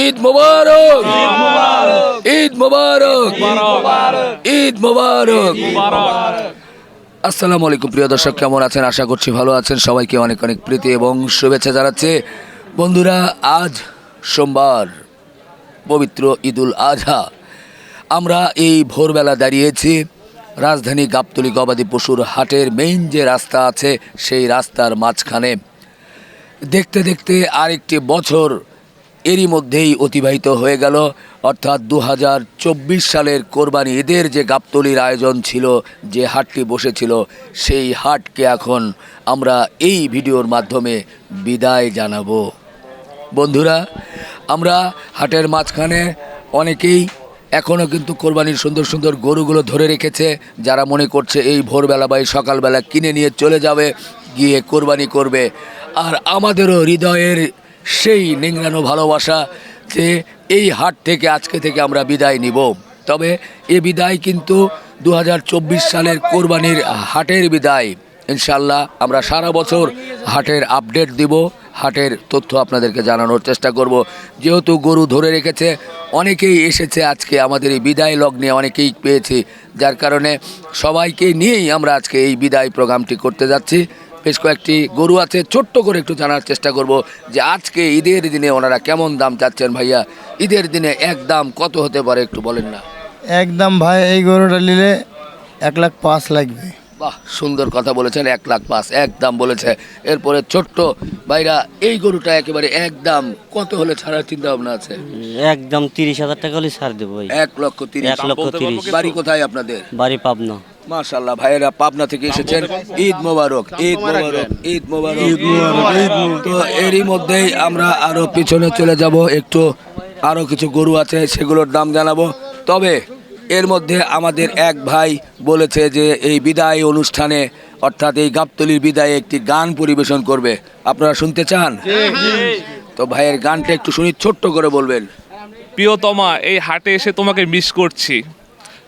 ঈদ মুবারক। ঈদ মোবারক। ঈদ মোবারক। আসসালামু আলাইকুম প্রিয় দর্শক কেমন আছেন? আশা করছি ভালো আছেন। সবাইকে অনেক অনেক প্রীতি এবং শুভেচ্ছা জানাচ্ছে। বন্ধুরা আজ সোমবার পবিত্র ঈদুল আজহা। আমরা এই ভোরবেলা দাঁড়িয়েছি। রাজধানী গাবতলি গবাদি পশুর হাটের মেইন যে রাস্তা আছে সেই রাস্তার মাঝখানে। দেখতে দেখতে আরেকটি বছর এরই মধ্যেই অতিবাহিত হয়ে গেল। অর্থাৎ দু হাজার চব্বিশ সালের কোরবানি ঈদের যে গাবতলির আয়োজন ছিল, যে হাটটি বসেছিল, সেই হাটকে এখন আমরা এই ভিডিওর মাধ্যমে বিদায় জানাব। বন্ধুরা, আমরা হাটের মাঝখানে অনেকেই এখনও কিন্তু কোরবানির সুন্দর সুন্দর গরুগুলো ধরে রেখেছে। যারা মনে করছে এই ভোরবেলা বা এই সকালবেলা কিনে নিয়ে চলে যাবে, গিয়ে কোরবানি করবে। আর আমাদেরও হৃদয়ের সেই নিংড়ানো ভালোবাসা যে এই হাট থেকে আজকে থেকে আমরা বিদায় নিব। তবে এ বিদায় কিন্তু দু হাজার চব্বিশ সালের কোরবানির হাটের বিদায়। ইনশাল্লাহ আমরা সারা বছর হাটের আপডেট দিব, হাটের তথ্য আপনাদেরকে জানানোর চেষ্টা করব। যেহেতু গরু ধরে রেখেছে, অনেকেই এসেছে আজকে আমাদের এই বিদায় লগ্নে, অনেকেই পেয়েছি। যার কারণে সবাইকে নিয়েই আমরা আজকে এই বিদায় প্রোগ্রামটি করতে যাচ্ছি। বেশ কয়েকটি গরু আছে ছোট্ট করে একটু জানার চেষ্টা করব যে আজকে ঈদের দিনে ওনারা কেমন দাম চাচ্ছেন ভাইয়া? ঈদের দিনে এক দাম কত হতে পারে একটু বলেন না। একদম ভাই এই গরুটা নিলে এক লাখ পাঁচ লাগবে। বাহ সুন্দর কথা বলেছেন এক লাখ পাঁচ একদম বলেছে। এরপরে ছোট্ট ভাইরা এই গরুটা একেবারে একদম কত হলে ছাড়ার চিন্তা ভাবনা আছে একদম তিরিশ হাজার টাকা হলে ছাড় দেবো এক লক্ষ তিরিশ। এক লক্ষ তিরিশ। বাড়ি কোথায় আপনাদের? বাড়ি পাবনা। মাশাল্লাহ ভাইয়েরা পাবনা থেকে এসেছেন। ঈদ মোবারক ঈদ মোবারক ঈদ মোবারক। ঈদ মোবারক তো এরই মধ্যেই আমরা আরও পিছনে চলে যাব একটু আরও কিছু গরু আছে সেগুলোর দাম জানাব। তবে এর মধ্যে আমাদের এক ভাই বলেছে যে এই বিদায় অনুষ্ঠানে অর্থাৎ এই গাবতলির বিদায়ে একটি গান পরিবেশন করবে। আপনারা শুনতে চান? তো ভাইয়ের গানটা একটু শুনি ছোট্ট করে বলবেন। প্রিয়তমা এই হাটে এসে তোমাকে মিস করছি।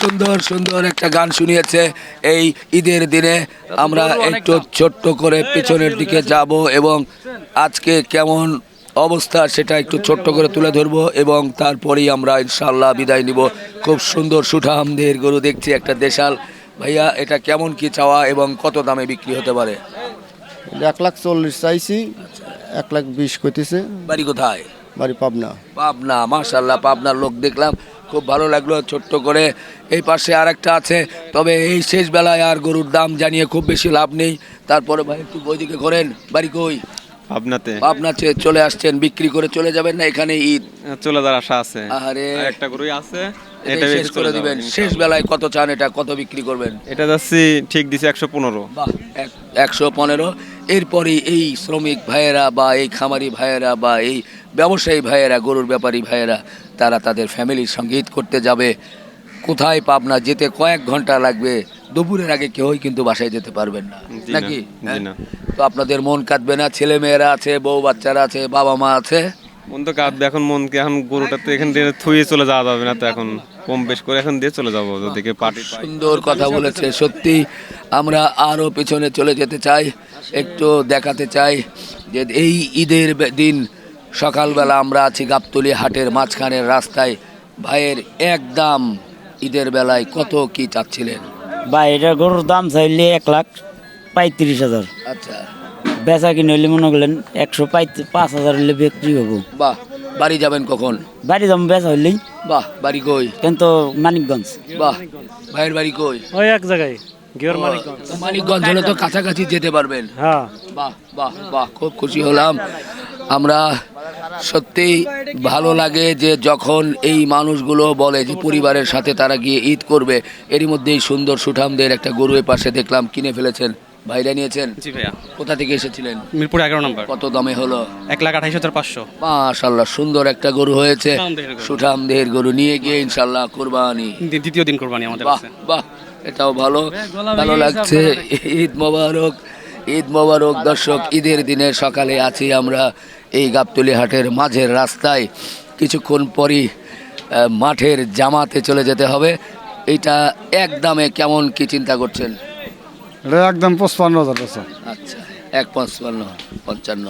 সুন্দর সুন্দর একটা গান শুনিয়েছে। এই ঈদের দিনে আমরা একটু ছোট্ট করে পেছনের দিকে যাব এবং আজকে কেমন অবস্থা সেটা একটু ছোট্ট করে তুলে ধরবো এবং তারপরেই আমরা ইনশাল্লাহ বিদায় নিব। খুব সুন্দর সুঠামদের গরু দেখছি একটা দেশাল। ভাইয়া এটা কেমন কি চাওয়া এবং কত দামে বিক্রি হতে পারে? এক লাখ চল্লিশ চাইছি। এক লাখ বিশ কইতেছে। বাড়ি কোথায়? বাড়ি পাবনা। পাবনা মাশাল্লাহ পাবনার লোক দেখলাম। খুব ভালো লাগল ছোট্ট করে। এই পাশে আর একটা আছে। তবে এই শেষ বেলায় আর গরুর দাম জানিয়ে খুব বেশি লাভ নেই। তারপরে ভাই একটু ওইদিকে করেন বাড়ি কই? চলে আসছেন বিক্রি করে চলে যাবেন না এখানে ঈদ? চলে যাওয়ার আশা আছে। আরে একটা গরুই আছে এটা শেষ করে দিবেন। শেষ বেলায় কত চান এটা? কত বিক্রি করবেন? এটা যাচ্ছি ঠিক দিছে একশো পনেরো। বাহ একশো পনেরো। এরপরে এই শ্রমিক ভাইয়েরা বা এই খামারি ভাইয়েরা বা এই ব্যবসায়ী ভাইয়েরা গরুর ব্যাপারী ভাইয়েরা তারা তাদের ফ্যামিলির সঙ্গে ঈদ করতে যাবে। কোথায় পাবনা যেতে কয়েক ঘণ্টা লাগবে দুপুরের আগে কেউই কিন্তু বাসায় যেতে পারবেন না। নাকি? হ্যাঁ? না। তো আপনাদের মন কাঁদবে না? ছেলে মেয়েরা আছে বউ বাচ্চারা আছে বাবা মা আছে? মন তো কাঁদবে এখন মনকে এখন গরুটা তো এখান থেকে থুয়ে চলে যাওয়া যাবে না তো এখন। কম বেশ করে এখন দিয়ে চলে যাব ওদিকে পার্টি সুন্দর কথা বলেছে সত্যি। আমরা আরও পেছনে চলে যেতে চাই একটু দেখাতে চাই যে এই ঈদের দিন সকালবেলা আমরা আছি গাবতলি হাটের মাঝখানের রাস্তায়। ভাইয়ের একদম ঈদের বেলায় কত কি চাচ্ছিলেন? বা এটা গরুর দাম চাইলে এক লাখ পঁয়ত্রিশ হাজার। আচ্ছা। বেচা কিনে হইলে মনে করলেন একশো পাঁচ হাজার হলে বিক্রি হব বাহ বাড়ি যাবেন কখন? বাড়ি দাম বেচা হইলেই। বাহ বাড়ি কই? কিন্তু মানিকগঞ্জ। বাহ ভাইয়ের বাড়ি কই? ওই এক জায়গায় গিয়র মানিকগঞ্জ। মানিকগঞ্জ হলে তো কাছাকাছি যেতে পারবেন। হ্যাঁ। বাহ বাহ বাহ খুব খুশি হলাম। আমরা সত্যিই ভালো লাগে যে যখন এই মানুষগুলো বলে যে পরিবারের সাথে তারা গিয়ে ঈদ করবে এরই মধ্যে এই সুন্দর সুঠামদের একটা গরুয়ের পাশে দেখলাম কিনে ফেলেছেন। ভাইরা নিয়েছেন? জি ভাইয়া। কোথা থেকে এসেছিলেন? মিরপুর এগারো নম্বর। কত দামে হলো? এক লাখ আঠাইশ হাজার পাঁচশো। মাশাল্লাহ সুন্দর একটা গরু হয়েছে। সুঠাম দেহের গরু। সুঠাম দেহের গরু নিয়ে গিয়ে ইনশাল্লাহ কোরবানি। দ্বিতীয় দিন কোরবানি আমাদের বাহ বাহ এটাও ভালো। ভালো লাগছে। ঈদ মোবারক। ঈদ মোবারক দর্শক ঈদের দিনে সকালে আছি আমরা এই গাবতলি হাটের মাঝের রাস্তায়। কিছুক্ষণ পরই মাঠের জামাতে চলে যেতে হবে। এটা এক দামে কেমন কি চিন্তা করছেন? একদম পঁচপান্ন হাজার আচ্ছা এক পঁচপান্ন পঞ্চান্ন।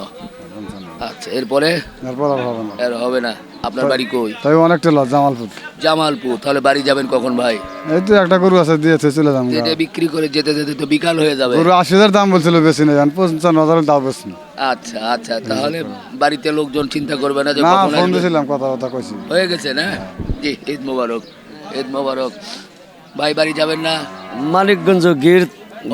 আচ্ছা এরপরে? এরপর আর হবে না। আর হবে না। আপনার বাড়ি কই? তাই অনেকটা লস জামালপুর। জামালপুর। তাহলে বাড়ি যাবেন কখন ভাই? এই তো একটা গরু আছে দিয়েছে চলে যাম যেটা বিক্রি করে যেতে যেতে তো বিকাল হয়ে যাবে। গরু আশি হাজার দাম বলছিল বেশি নেই এখন পঞ্চান্ন হাজার দাম বেশি। আচ্ছা আচ্ছা তাহলে বাড়িতে লোকজন চিন্তা করবে না যে না কখন ফোন আসবে? দিয়েছিলাম কথা কথা কইছি। হয়ে গেছে না? জি ঈদ মোবারক ঈদ মোবারক। ভাই বাড়ি যাবেন না? মানিকগঞ্জ গির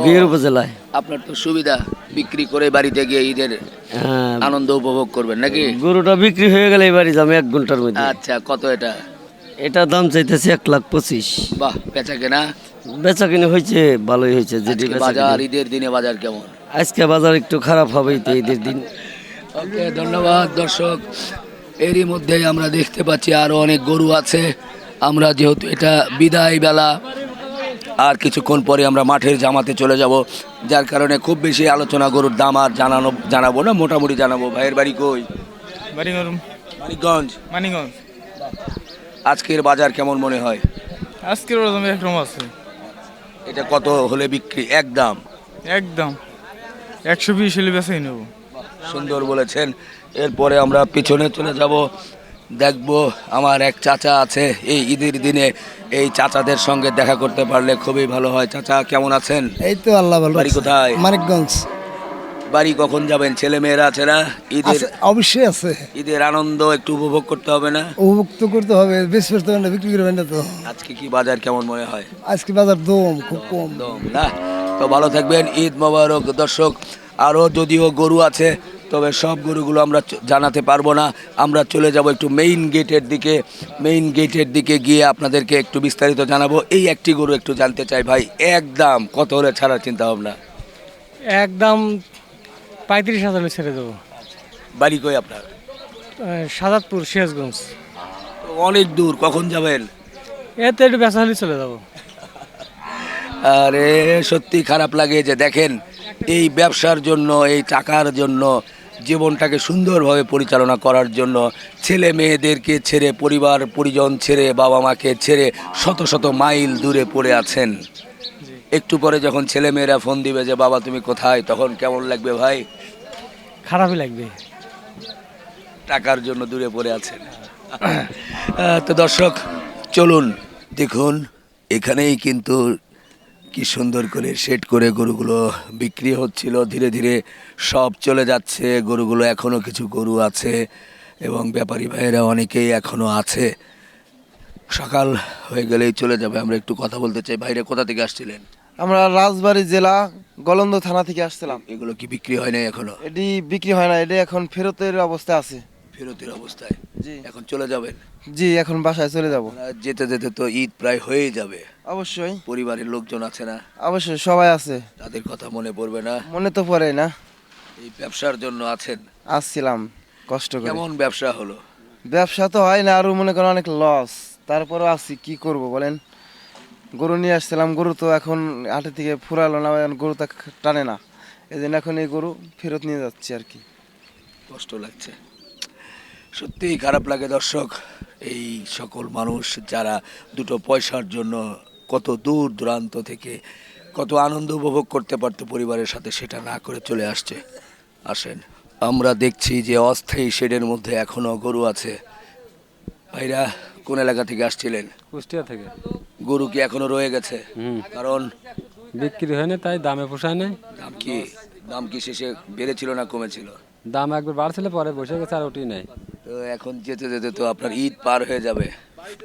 গির উপজেলায়। আপনার তো সুবিধা বিক্রি করে বাড়িতে গিয়ে ঈদের হ্যাঁ। আনন্দ উপভোগ করবেন নাকি? গরুটা বিক্রি হয়ে গেলে এবারে যাবে এক ঘণ্টার মধ্যে। আচ্ছা কত এটা? এটা দাম চাইতেছে এক লাখ পঁচিশ। বাহ বেচা কেনা? বেচা কিনে হয়েছে ভালোই হয়েছে যেটি বাজার ঈদের দিনে বাজার কেমন? আজকে বাজার একটু খারাপ হবেই তো ঈদের দিন। ওকে ধন্যবাদ দর্শক। এরই মধ্যে আমরা দেখতে পাচ্ছি আরও অনেক গরু আছে। আমরা যেহেতু এটা বিদায় বেলা আর কিছুক্ষণ পরে আমরা মাঠের জামাতে চলে যাব যার কারণে খুব বেশি আলোচনা গরুর দাম আর জানানো জানাব না মোটামুটি জানাব। ভাইয়ের বাড়ি কই? বাড়িগরম মানিকগঞ্জ? আজকের বাজার কেমন মনে হয়? আজকের ওরকম একরকম আছে। এটা কত হলে বিক্রি? একদম একদম। একশো বিশ হলে বেসাই নেব। সুন্দর বলেছেন। এরপরে আমরা পিছনে চলে যাব। দেখব আমার এক চাচা আছে এই ঈদের দিনে এই চাচাদের সঙ্গে দেখা করতে পারলে খুবই ভালো হয়। চাচা কেমন আছেন? এই তো আল্লাহ ভালো বাড়ি কোথায়? মানিকগঞ্জ। বাড়ি কখন যাবেন? ছেলে মেয়েরা আছে না? ঈদের অবশ্যই আছে। ঈদের আনন্দ একটু উপভোগ করতে হবে না? উপভোগ তো করতে হবে বেশ করতে হবে না বিক্রি করবেন না তো। আজকে কি বাজার কেমন মনে হয়? আজকে বাজার দম খুব কম। দম না? তো ভালো থাকবেন ঈদ মোবারক। দর্শক আরও যদিও গরু আছে তবে সব গরুগুলো আমরা জানাতে পারব না। আমরা চলে যাব একটু মেইন গেটের দিকে। মেইন গেটের দিকে গিয়ে আপনাদেরকে একটু বিস্তারিত জানাব। এই একটি গরু একটু জানতে চাই ভাই একদম কত হলে ছাড়ার চিন্তা ভাবনা একদম পঁয়ত্রিশ হাজার ছেড়ে দেবো। বাড়ি কই আপনার? সাজাদপুর সিরাজগঞ্জ। অনেক দূর কখন যাবেন? এতে একটু বেচা হলে চলে যাব। আরে সত্যি খারাপ লাগে যে দেখেন এই ব্যবসার জন্য এই টাকার জন্য জীবনটাকে সুন্দরভাবে পরিচালনা করার জন্য ছেলে মেয়েদেরকে ছেড়ে পরিবার পরিজন ছেড়ে বাবা মাকে ছেড়ে শত শত মাইল দূরে পড়ে আছেন। একটু পরে যখন ছেলে মেয়েরা ফোন দিবে যে বাবা তুমি কোথায়? তখন কেমন লাগবে ভাই? খারাপই লাগবে। টাকার জন্য দূরে পড়ে আছেন। তো দর্শক চলুন দেখুন এখানেই কিন্তু কি সুন্দর করে সেট করে গরুগুলো বিক্রি হচ্ছিল। ধীরে ধীরে সব চলে যাচ্ছে গরুগুলো এখনও কিছু গরু আছে এবং ব্যাপারী ভাইয়েরা অনেকেই এখনও আছে। সকাল হয়ে গেলেই চলে যাবে আমরা একটু কথা বলতে চাই। বাইরে কোথা থেকে আসছিলেন? আমরা রাজবাড়ী জেলা গলন্দ থানা থেকে আসছিলাম। এগুলো কি বিক্রি হয় নাই এখনও? এটি বিক্রি হয় না এটি এখন ফেরতের অবস্থা আছে। ফেরতের অবস্থায়? জি। এখন চলে যাবেন? জি এখন বাসায় চলে যাব। যেতে যেতে তো ঈদ প্রায় হয়ে যাবে। অবশ্যই। পরিবারের লোকজন আছে না? অবশ্যই সবাই আছে। তাদের কথা মনে পড়বে না? মনে তো পড়ে না। এই ব্যবসার জন্য আছেন? আসছিলাম কষ্ট করে। কেমন ব্যবসা হলো? ব্যবসা তো হয় না আরও মনে করেন অনেক লস তারপরে আছি কি করব বলেন? গরু নিয়ে আসছিলাম গরু তো এখন হাটে থেকে ফুরালো না গরু তো টানে না। এই জন্য এখন এই গরু ফেরত নিয়ে যাচ্ছি আর কি। কষ্ট লাগছে। সত্যিই খারাপ লাগে দর্শক এই সকল মানুষ যারা দুটো পয়সার জন্য কত দূর দূরান্ত থেকে কত আনন্দ উপভোগ করতে পারতো পরিবারের সাথে সেটা না করে চলে আসছে। আসেন। আমরা দেখছি যে অস্থায়ী শেডের মধ্যে এখনও গরু আছে। ভাইরা কোন এলাকা থেকে আসছিলেন? কুষ্টিয়া থেকে। গরু কি এখনও রয়ে গেছে? কারণ বিক্রি হয়নি তাই দামে পোষায় নাই। দাম কি দাম কি শেষে বেড়েছিল না কমেছিল? দাম একবার বাড়ছিল পরে বসে গেছে আর ওটি নাই। তো এখন যেতে যেতে তো আপনার ঈদ পার হয়ে যাবে।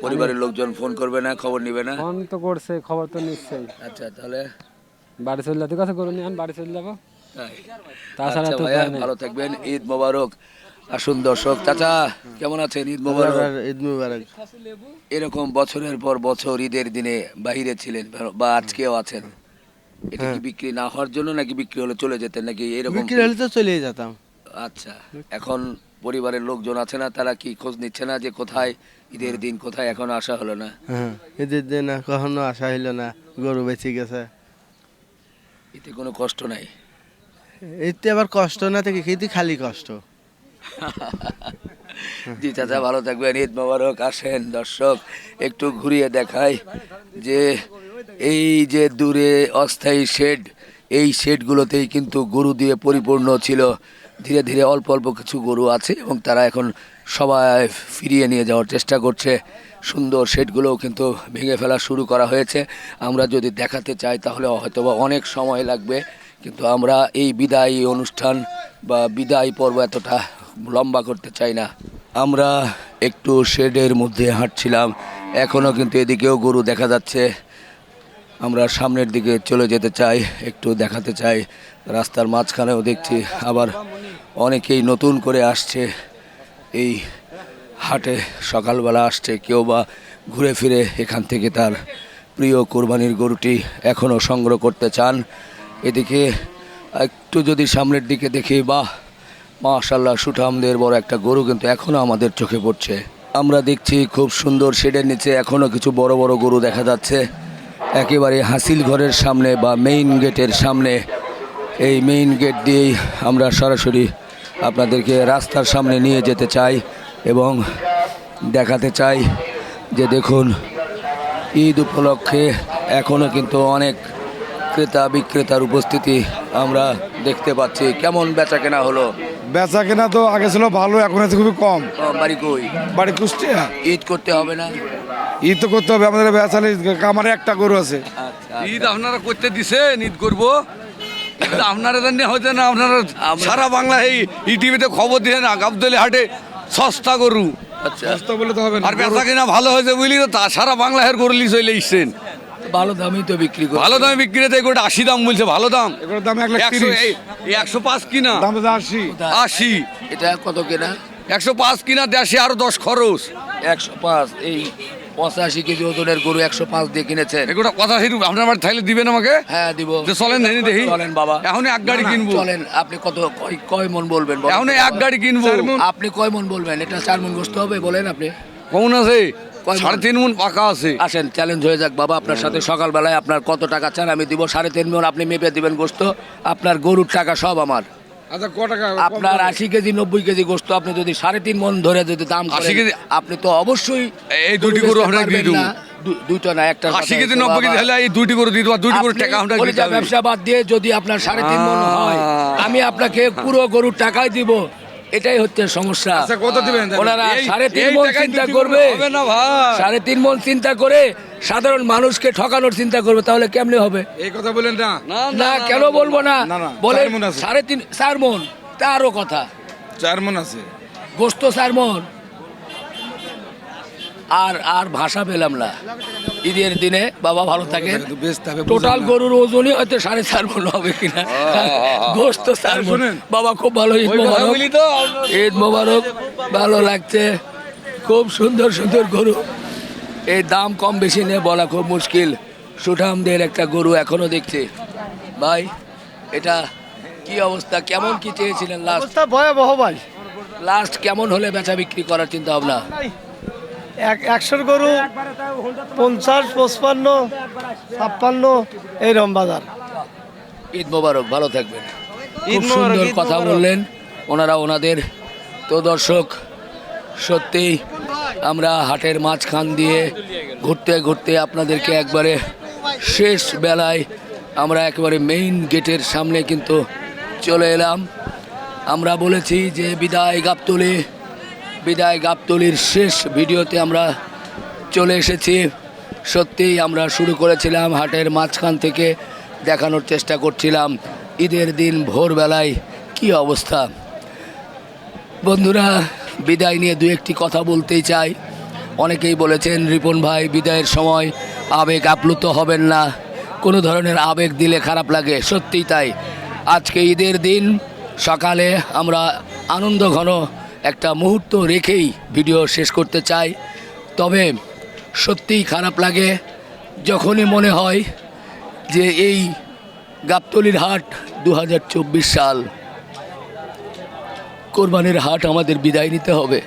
পরিবারের লোকজন ফোন করবে না খবর নিবে না? ফোন তো করছে খবর তো নিশ্চয়ই আচ্ছা তাহলে? বাড়ি চলে যাতে কথা করুন আমি বাড়ি চলে যাব। তাছাড়া আচ্ছা তো। ভালো থাকবেন ঈদ মোবারক। আসুন দর্শক। চাচা কেমন আছেন ঈদ মোবারক? ঈদ মুবারক। এরকম বছরের পর বছর ঈদের দিনে বাইরে ছিলেন বা আজকেও আছেন। এটা কি বিক্রি না হওয়ার জন্য নাকি বিক্রি হলে চলে যেতেন নাকি এরকম বিক্রি কি? হলে তো চলেই যেতাম। আচ্ছা এখন পরিবারের লোকজন আছে না তারা কি খোঁজ নিচ্ছে না যে কোথায় ঈদের দিন কোথায় এখন আসা হলো না? হ্যাঁ ঈদের দিন কখনো আসা হইল না গরু বেঁচে গেছে। এতে কোনো কষ্ট নাই? এতে আবার কষ্ট না থেকে খেতে খালি কষ্ট। জি চাচা ভালো থাকবেন ঈদ মোবারক। আসেন দর্শক একটু ঘুরিয়ে দেখাই যে এই যে দূরে অস্থায়ী শেড এই শেডগুলোতেই কিন্তু গরু দিয়ে পরিপূর্ণ ছিল ধীরে ধীরে অল্প অল্প কিছু গরু আছে এবং তারা এখন সবাই ফিরিয়ে নিয়ে যাওয়ার চেষ্টা করছে। সুন্দর শেডগুলোও কিন্তু ভেঙে ফেলা শুরু করা হয়েছে। আমরা যদি দেখাতে চাই তাহলে হয়তোবা অনেক সময় লাগবে, কিন্তু আমরা এই বিদায়ী অনুষ্ঠান বা বিদায় পর্ব এতটা লম্বা করতে চাই না। আমরা একটু শেডের মধ্যে হাঁটছিলাম এখনও কিন্তু এদিকেও গরু দেখা যাচ্ছে। আমরা সামনের দিকে চলে যেতে চাই, একটু দেখাতে চাই। রাস্তার মাঝখানেও দেখছি আবার অনেকেই নতুন করে আসছে। এই হাটে সকালবেলা আসছে, কেউ বা ঘুরে ফিরে এখান থেকে তার প্রিয় কোরবানির গরুটি এখনও সংগ্রহ করতে চান। এদিকে একটু যদি সামনের দিকে দেখি, বাহ মাশাল্লাহ সুঠামদের বড় একটা গরু কিন্তু এখনও আমাদের চোখে পড়ছে। আমরা দেখছি খুব সুন্দর শেডের নিচে এখনও কিছু বড় বড় গরু দেখা যাচ্ছে। একেবারে হাসিল ঘরের সামনে বা মেইন গেটের সামনে। এই মেইন গেট দিয়েই আমরা সরাসরি আপনাদেরকে রাস্তার সামনে নিয়ে যেতে চাই এবং দেখাতে চাই যে দেখুন ঈদ উপলক্ষে এখনও কিন্তু অনেক ক্রেতা বিক্রেতার উপস্থিতি আমরা দেখতে পাচ্ছি। কেমন বেচা কেনা হলো? বেচা কেনা তো আগে ছিল ভালো এখন আছে খুবই কম। বাড়ি কই? বাড়ি কুষ্টিয়া। ঈদ করতে হবে না? ঈদ তো করতে হবে আমাদের বেচালে কামারে একটা গরু আছে। আচ্ছা ঈদ আপনারা করতে দিছেন ঈদ করব? আপনারা জানি হয়তো না আপনারা সারা বাংলা এই ই টিভিতে খবর দিয়ে না গাবদলি হাটে সস্তা গরু। আচ্ছা। সস্তা বলে তো হবে আর বেচা কিনা ভালো হয়েছে বুঝলি তো তা সারা বাংলা হের গরু লিস হইলে ইসছেন ভালো দামই তো বিক্রি করে ভালো দামে বিক্রি হতে গোটা আশি দাম বলছে ভালো দাম। এগুলোর দাম এক লাখ একশো এই এই একশো পাঁচ কিনা। দাম আশি। আশি। এটা কত কেনা? একশো পাঁচ কিনা দেশে আরও দশ খরচ। একশো পাঁচ এই পঁচাশি কেজি ওজনের গরু একশো পাঁচ দিয়ে কিনেছেন। এগুলো কথা সেটু আপনার বাড়ি থাইলে দিবেন আমাকে? হ্যাঁ দিব। চলেন নেই দেখি। চলেন বাবা। এখন এক গাড়ি কিনবো। চলেন আপনি কত কয় কয় মন বলবেন এখন এক গাড়ি কিনবো। আপনি কয় মন বলবেন? এটা চার মন গোস্ত হবে বলেন আপনি। কমন আছে? সাড়ে তিন মন পাকা আছে। আসেন চ্যালেঞ্জ হয়ে যাক বাবা আপনার সাথে সকালবেলায় আপনার কত টাকা চান আমি দিব সাড়ে তিন মন আপনি মেপে দিবেন গোস্ত। আপনার গরুর টাকা সব আমার। আপনার আশি কেজি নব্বই কেজি গোস্ত আপনি যদি সাড়ে তিন মন ধরে যদি দাম 80 করেন কেজি- আপনি তো অবশ্যই এই দুটি গরু বেচতে দিয়ে দেবো। দুইটা না একটা আশি কেজি নব্বই কেজি হলে এই দুইটি করে দিতে দুইটি করে আপনি টাকা আমরা দিতে ব্যবসা বাদ দিয়ে যদি আপনার সাড়ে তিন মন হয় আমি আপনাকে পুরো গরুর টাকাই দিব। এটাই হচ্ছে সমস্যা। আচ্ছা কত দিবেন? ওনারা সাড়ে তিন মন চিন্তা করবে গরু হবে না ভাই। সাড়ে তিন মন চিন্তা করে সাধারণ মানুষকে ঠকানোর চিন্তা করবে তাহলে কেমনে হবে? এই কথা বলেন না। না কেন বলব না? বলে। সাড়ে তিন চার মন তারও কথা। চার মন আছে। গোস্ত চার মন আর আর ভাষা পেলাম না। ঈদের দিনে বাবা ভালো থাকে টোটাল গরুর ওজনই হয়তো সাড়ে চার মন হবে কিনা। গোস্ত চার মন বাবা খুব ভালো ঈদ মোবারক। ঈদ মোবারক। ভালো লাগছে। খুব সুন্দর সুন্দর গরু। এই দাম কম বেশি নিয়ে বলা খুব মুশকিল। সুঠামদের একটা গরু এখনও দেখছি। ভাই এটা কি অবস্থা? কেমন কি চেয়েছিলেন লাস্ট অবস্থা ভয়াবহ ভাই। লাস্ট কেমন হলে বেচা বিক্রি করার চিন্তা ভাবনা? এক একশোর গরু পঞ্চাশ পঁচপান্ন ছাপ্পান্ন এইরকম বাজার। ঈদ মোবারক ভালো থাকবেন। ঈদ খুব সুন্দর কথা বললেন। ওনারা ওনাদের তো দর্শক সত্যি আমরা হাটের মাঝখান দিয়ে ঘুরতে ঘুরতে আপনাদেরকে একবারে শেষ বেলায় আমরা একেবারে মেইন গেটের সামনে কিন্তু চলে এলাম। আমরা বলেছি যে বিদায় গাবতলি, বিদায় গাবতলির শেষ ভিডিওতে আমরা চলে এসেছি। সত্যিই আমরা শুরু করেছিলাম হাটের মাঝখান থেকে দেখানোর চেষ্টা করছিলাম। ঈদের দিন ভোরবেলায় কি অবস্থা? বন্ধুরা বিদায় নিয়ে দু একটি কথা বলতেই চাই। অনেকেই বলেছেন, রিপন ভাই, বিদায়ের সময় আবেগ আপ্লুত হবেন না। কোনো ধরনের আবেগ দিলে খারাপ লাগে। সত্যিই তাই। আজকে ঈদের দিন, সকালে আমরা আনন্দ ঘন একটা মুহূর্ত রেখেই ভিডিও শেষ করতে চাই। তবে সত্যিই খারাপ লাগে যখনই মনে হয় যে এই গাবতলির হাট দু হাজার চব্বিশ সাল কোরবানির হাট আমাদের বিদায় নিতে হবে।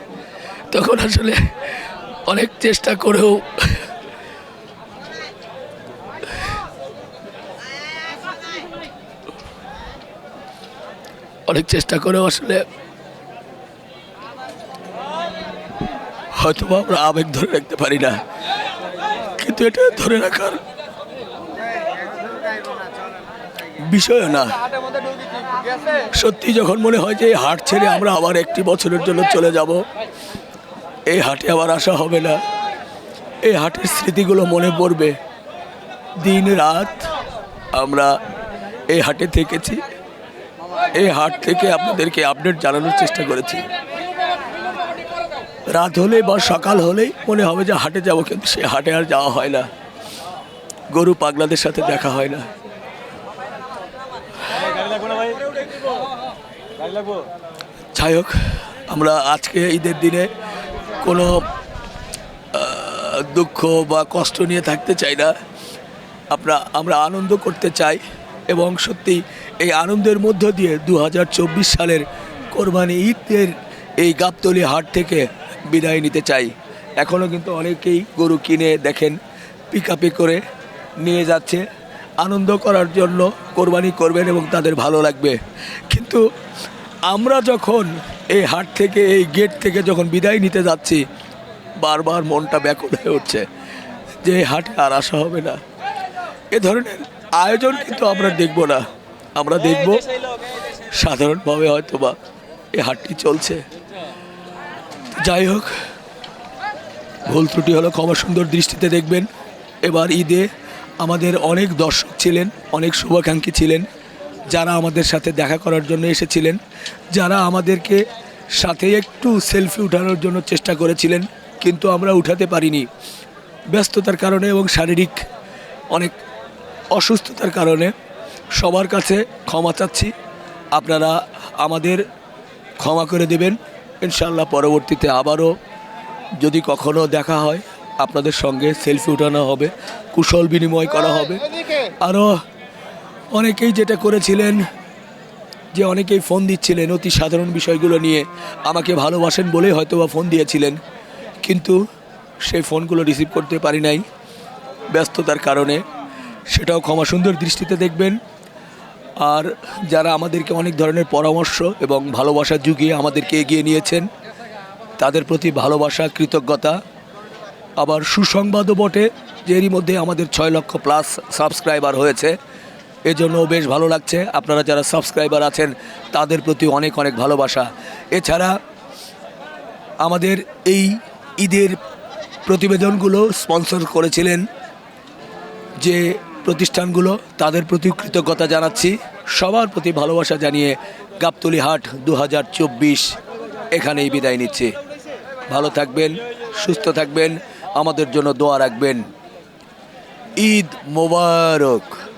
তখন আসলে অনেক চেষ্টা করেও অনেক চেষ্টা করেও আসলে হয়তো আমরা আবেগ ধরে রাখতে পারি না। কিন্তু এটা ধরে রাখার বিষয় না। সত্যি যখন মনে হয় যে এই হাট ছেড়ে আমরা আবার একটি বছরের জন্য চলে যাব, এই হাটে আবার আসা হবে না। এই হাটের স্মৃতিগুলো মনে পড়বে। দিন রাত আমরা এই হাটে থেকেছি। এই হাট থেকে আপনাদেরকে আপডেট জানানোর চেষ্টা করেছি। রাত হলে বা সকাল হলেই মনে হবে যে হাটে যাব, কিন্তু সে হাটে আর যাওয়া হয় না। গরু পাগলাদের সাথে দেখা হয় না। যাই হোক, আমরা আজকে ঈদের দিনে কোনো দুঃখ বা কষ্ট নিয়ে থাকতে চাই না। আমরা আমরা আনন্দ করতে চাই এবং সত্যি এই আনন্দের মধ্য দিয়ে দু হাজার চব্বিশ সালের কোরবানি ঈদের এই গাবতলি হাট থেকে বিদায় নিতে চাই। এখনও কিন্তু অনেকেই গরু কিনে দেখেন পিক করে নিয়ে যাচ্ছে। আনন্দ করার জন্য কোরবানি করবেন এবং তাদের ভালো লাগবে। কিন্তু আমরা যখন এই হাট থেকে, এই গেট থেকে যখন বিদায় নিতে যাচ্ছি, বারবার মনটা ব্যাকুল হয়ে উঠছে যে এই হাটে আর আসা হবে না। এ ধরনের আয়োজন কিন্তু আমরা দেখব না। আমরা দেখব সাধারণভাবে হয়তো বা এই হাটটি চলছে। যাই হোক, ভুল ত্রুটি হলো ক্ষমা সুন্দর দৃষ্টিতে দেখবেন। এবার ঈদে আমাদের অনেক দর্শক ছিলেন, অনেক শুভাকাঙ্ক্ষী ছিলেন। যারা আমাদের সাথে দেখা করার জন্য এসেছিলেন যারা আমাদেরকে সাথে একটু সেলফি উঠানোর জন্য চেষ্টা করেছিলেন কিন্তু আমরা উঠাতে পারিনি। ব্যস্ততার কারণে এবং শারীরিক অনেক অসুস্থতার কারণে সবার কাছে ক্ষমা চাচ্ছি। আপনারা আমাদের ক্ষমা করে দেবেন। ইনশাল্লাহ পরবর্তীতে আবারও যদি কখনো দেখা হয় আপনাদের সঙ্গে সেলফি উঠানো হবে কুশল বিনিময় করা হবে। আরও অনেকেই যেটা করেছিলেন, যে অনেকেই ফোন দিচ্ছিলেন অতি সাধারণ বিষয়গুলো নিয়ে, আমাকে ভালোবাসেন বলেই হয়তো বা ফোন দিয়েছিলেন, কিন্তু সেই ফোনগুলো রিসিভ করতে পারি নাই ব্যস্ততার কারণে। সেটাও ক্ষমা সুন্দর দৃষ্টিতে দেখবেন। আর যারা আমাদেরকে অনেক ধরনের পরামর্শ এবং ভালোবাসা যুগিয়ে আমাদেরকে এগিয়ে নিয়েছেন, তাদের প্রতি ভালোবাসা, কৃতজ্ঞতা, আবার সুসংবাদও বটে যে এরই মধ্যে আমাদের ছয় লক্ষ প্লাস সাবস্ক্রাইবার হয়েছে। এজন্য বেশ ভালো লাগছে। আপনারা যারা সাবস্ক্রাইবার আছেন, তাদের প্রতি অনেক অনেক ভালোবাসা। এছাড়া আমাদের এই ঈদের প্রতিবেদনগুলো স্পন্সর করেছিলেন যে প্রতিষ্ঠানগুলো, তাদের প্রতি কৃতজ্ঞতা জানাচ্ছি। সবার প্রতি ভালোবাসা জানিয়ে গাবতলি হাট দু হাজার চব্বিশ এখানেই বিদায় নিচ্ছি। ভালো থাকবেন, সুস্থ থাকবেন, আমাদের জন্য দোয়া রাখবেন। ঈদ মোবারক।